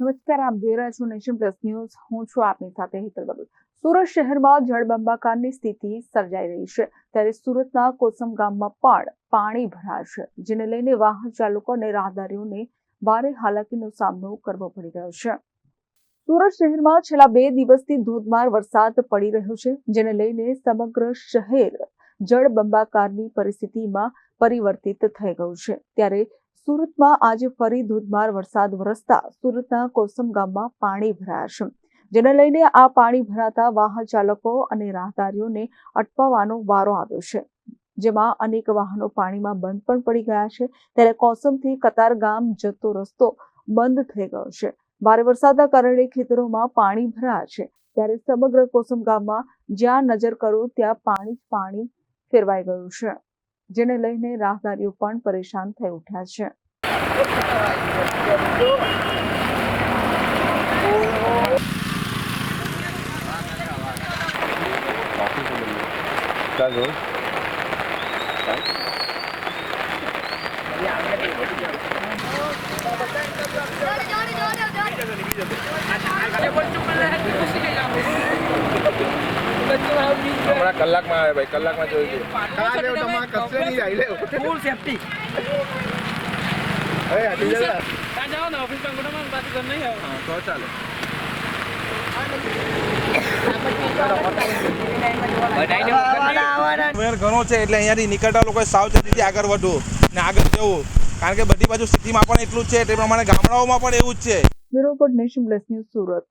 નમસ્કાર, આપ જોઈ રહ્યા છો નેશન પ્લસ ન્યૂઝ. હું છું આપની સાથે હેતલ બગલ સુરત શહેરમાં જળબંબાકારની સ્થિતિ સર્જાઈ રહી છે. ત્યારે સુરતના કોસમ ગામમાં પણ પાણી ભરાશે, જેને લઈને વાહન ચાલકો અને રાહદારીઓને ભારે હાલાકીનો સામનો કરવો પડી રહ્યો છે. સુરત શહેરમાં છેલ્લા બે દિવસથી ધોધમાર વરસાદ પડી રહ્યો છે, જેને લઈને સમગ્ર શહેર જળબંબાકારની પરિસ્થિતિમાં પરિવર્તિત થઈ ગયું છે. ત્યારે સુરતમાં આજે ફરી ધોધમાર વરસાદ વરસતા સુરતના કોસમ ગામમાં પાણી ભરાયા છે. જેને લઈને આ પાણી ભરાતા વાહન ચાલકો અને રાહદારીઓને અટકાવવાનો વારો આવ્યો છે. જેમાં અનેક વાહનો પાણીમાં બંધ પણ પડી ગયા છે. ત્યારે કોસમથી કતાર ગામ જતો રસ્તો બંધ થઈ ગયો છે. ભારે વરસાદના કારણે ખેતરોમાં પાણી ભરાયા છે. ત્યારે સમગ્ર કોસમ ગામમાં જ્યાં નજર કરો ત્યાં પાણી પાણી ફેરવાઈ ગયું છે. જેને લઈને રાહદારીઓ પણ પરેશાન થઈ ઉઠ્યા છે. क्या કલાકમાં આવે ભાઈ કલાકમાં જોઈ લે. હા રે તમારે કશે નહીં આવી લે ફૂલ સેફટી હવે હટી જા ત્યાં જાઓ ને ઓફિસ કંકોડામાં પાછું ઘર નહીં આવો. હા તો ચાલે. ઘણો છે એટલે અહીંયાથી નીકળતા લોકોએ સાવચેતીથી આગળ વધવું ને આગળ જવું. કારણ કે બધી બાજુ સિટીમાં પણ એટલું જ છે તે પ્રમાણે ગામડાઓમાં પણ એવું જ છે. Bureau Nation Plus news Surat.